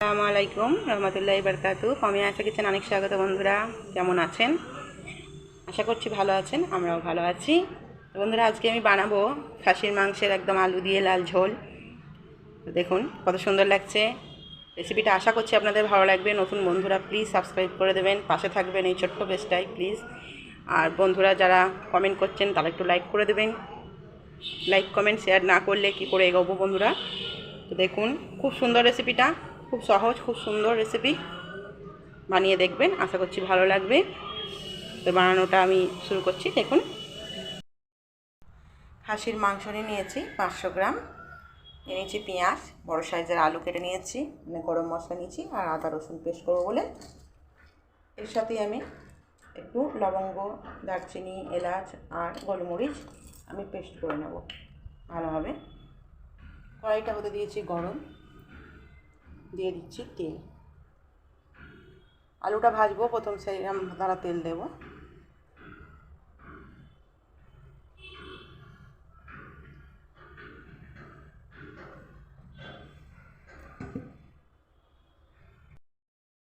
আসসালামু আলাইকুম রহমতুল্লাহ বারকাতু কমে আসা কিচেন অনেক স্বাগত বন্ধুরা। কেমন আছেন? আশা করছি ভালো আছেন, আমরাও ভালো আছি। বন্ধুরা, আজকে আমি বানাবো খাসির মাংসের একদম আলু দিয়ে লাল ঝোল। দেখুন, কত সুন্দর লাগছে। রেসিপিটা আশা করছি আপনাদের ভালো লাগবে। নতুন বন্ধুরা প্লিজ সাবস্ক্রাইব করে দেবেন। পাশে থাকবেন এই ছোট্ট পেজটাই প্লিজ আর বন্ধুরা, যারা কমেন্ট করছেন, তারা একটু লাইক করে দেবেন। লাইক কমেন্ট শেয়ার না করলে কি করে এগোবো বন্ধুরা? তো দেখুন, খুব সুন্দর রেসিপিটা। খুব সহজ, খুব সুন্দর রেসিপি বানিয়ে দেখবেন। আশা করছি ভালো লাগবে। তো বানানোটা আমি শুরু করছি, দেখুন। খাসির মাংস নিয়ে নিয়েছি পাঁচশো গ্রাম। নিয়ে নিয়েছি পেঁয়াজ, বড় সাইজের আলু কেটে নিয়েছি মানে গরম মশলা নিয়েছি, আর আদা রসুন পেস্ট করব বলে। এর সাথেই আমি একটু লবঙ্গ, দারচিনি, এলাচ আর গোলমরিচ আমি পেস্ট করে নেব ভালোভাবে। কড়াইটা হতে দিয়েছি গরম। দিয়ে দিচ্ছি তেল। আলুটা ভাজবো, প্রথম সেই তারা তেল দেবো।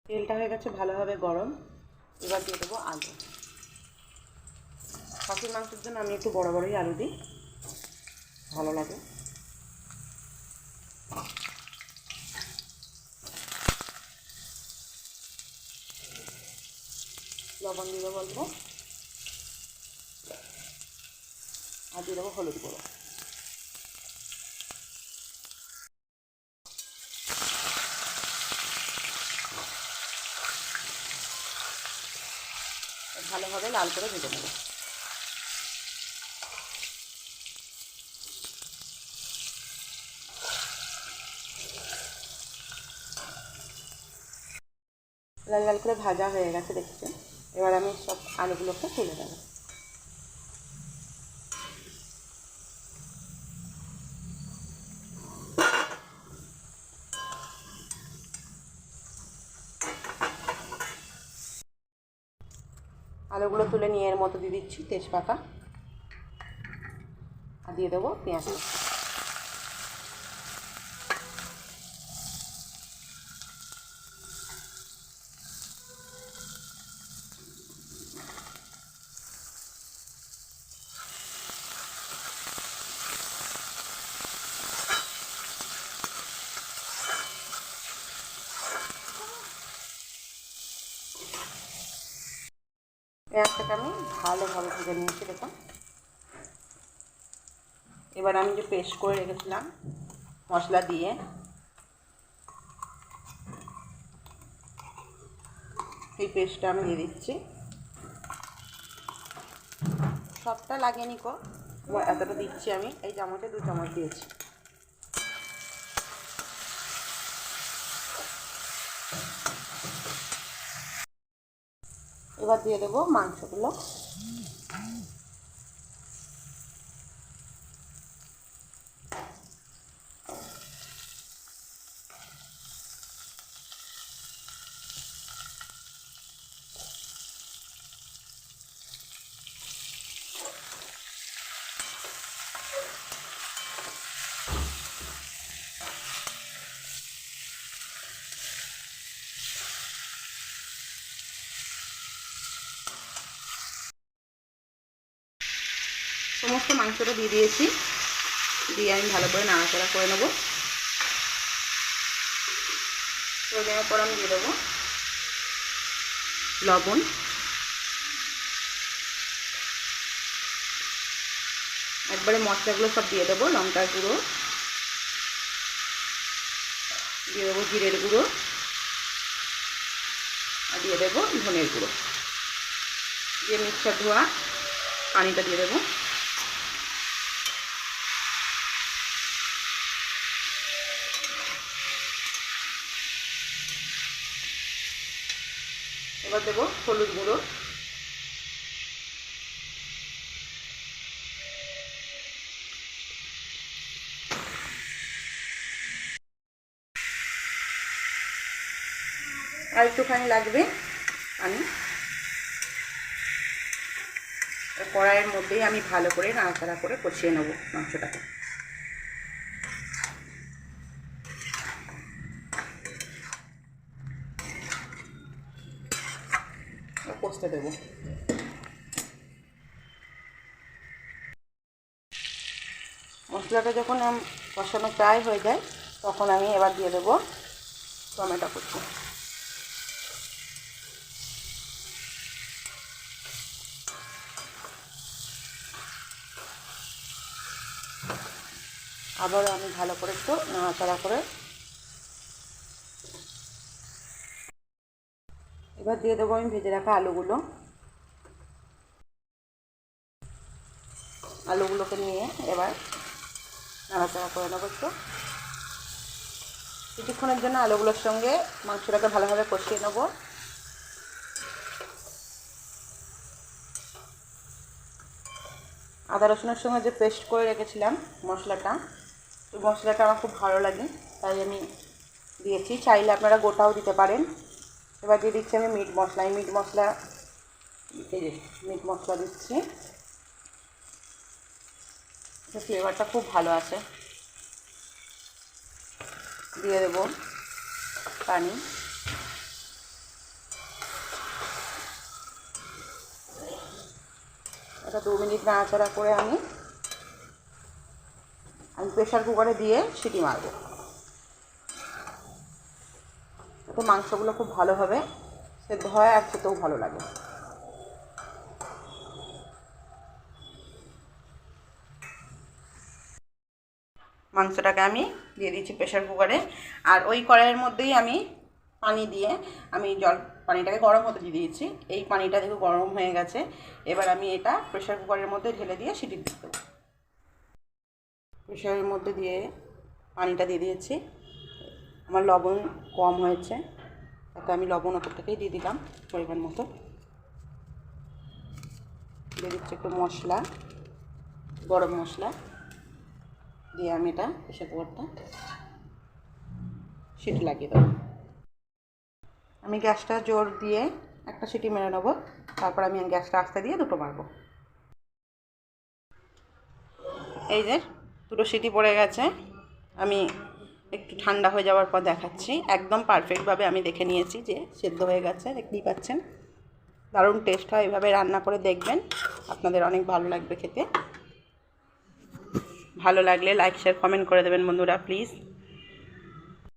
তেলটা হয়ে গেছে ভালোভাবে গরম। এবার দিয়ে দেবো আলু। খাসির মাংসের জন্য আমি একটু বড় বড়ই আলু দিই। ভালো লাগে। লবণ দিয়ে দেবো অল্প। আর দিয়ে দেবো হলুদ গুঁড়ো। ভালোভাবে লাল করে ভেজে নেব। লাল লাল করে ভাজা হয়ে গেছে, দেখছেন? এবার আমি সব আলুগুলোকে তুলে দেবো আলুগুলো তুলে নিয়ে এর মতো দিয়ে দিচ্ছি তেজপাতা। আর দিয়ে দেবো পেঁয়াজ। পেঁয়াজটাকে আমি ভালোভাবে ভেজে নিয়েছি, দেখুন। এবার আমি যে পেস্ট করে রেখেছিলাম মশলা দিয়ে এই পেস্টটা আমি দিয়ে দিচ্ছি। সবটা লাগিয়ে নিকো। এতটা দিচ্ছি আমি, এই চামচে দু চামচ দিয়েছি। এবার দিয়ে দেবো মাংসগুলো। সমস্ত মাংসটা দিয়ে দিয়েছি। দিয়ে আমি ভালো করে নাড়াচাড়া করে নেব। করে দেওয়ার পর আমি দিয়ে দেবো লবণ। একবারে মশলাগুলো সব দিয়ে দেবো, লঙ্কার গুঁড়ো। দিয়ে দেবো জিরের গুঁড়ো। আর দিয়ে দেবো ধনের গুঁড়ো। দিয়ে মিক্সার ধোয়া পানিটা দিয়ে দেবো। এবার দেবো হলুদ গুঁড়ো। আর একটুখানি লাগবে পানি। কড়াইয়ের মধ্যেই আমি ভালো করে নাড়াচাড়া করে কষিয়ে নেব মাংসটাকে। কষতে দেবো। মশলাটা যখন কষানো প্রায় হয়ে যায়, তখন আমি এবার দিয়ে দেবো টমেটো কুচি। আবারও আমি ভালো করে একটু নাড়াচাড়া করে এবার দিয়ে দেবো আমি ভেজে রাখা আলুগুলো। আলুগুলোকে নিয়ে এবার নাড়াচাড়া করে নেব একটু। কিছুক্ষণের জন্য আলুগুলোর সঙ্গে মাংসটাকে ভালোভাবে কষিয়ে নেব। আদা রসুনের সঙ্গে যে পেস্ট করে রেখেছিলাম মশলাটা ওই মশলাটা আমার খুব ভালো লাগে, তাই আমি দিয়েছি। চাইলে আপনারা গোটাও দিতে পারেন। এবার দিয়ে দিচ্ছি আমি মিট মশলা, এই মিট মশলা, এই যে মিট মশলা দিচ্ছি। ফ্লেভারটা খুব ভালো আছে দিয়ে দেবো পানি। এটা দু মিনিট নাড়াচাড়া করে আমি আমি প্রেশার কুকারে দিয়ে সিটি মারব। মাংসগুলো খুব ভালোভাবে সেদ্ধ হয় আর খেতেও ভালো লাগে। মাংসটাকে আমি দিয়ে দিচ্ছি প্রেশার কুকারে। আর ওই কড়াইয়ের মধ্যেই আমি পানি দিয়ে আমি জল, পানিটাকে গরম হতে দিয়ে দিয়েছি। এই পানিটা দেখো গরম হয়ে গেছে, এবার আমি এটা প্রেশার কুকারের মধ্যে ঢেলে দিয়ে সিটি দিয়ে দেবো। প্রেশারের মধ্যে দিয়ে পানিটা দিয়ে দিয়েছি। আমার লবণ কম হয়েছে। তাতে আমি লবণ ওপর থেকেই দিয়ে দিলাম পরিমাণ মতো। দিয়ে দিচ্ছি একটু মশলা, গরম মশলা। দিয়ে আমি এটা প্রেশার কুকারটা সিটি লাগিয়ে দেবো। আমি গ্যাসটা জোর দিয়ে একটা সিটি মেরে নেব, তারপর আমি গ্যাসটা আস্তে দিয়ে দুটো মারবো। এই যে দুটো সিটি পড়ে গেছে, আমি একটু ঠান্ডা হয়ে যাওয়ার পর দেখাচ্ছি। একদম পারফেক্টভাবে আমি দেখে নিয়েছি যে সেদ্ধ হয়ে গেছে, দেখতেই পাচ্ছেন। দারুণ টেস্ট হয়, এভাবে রান্না করে দেখবেন। আপনাদের অনেক ভালো লাগবে খেতে। ভালো লাগলে লাইক শেয়ার কমেন্ট করে দেবেন বন্ধুরা প্লিজ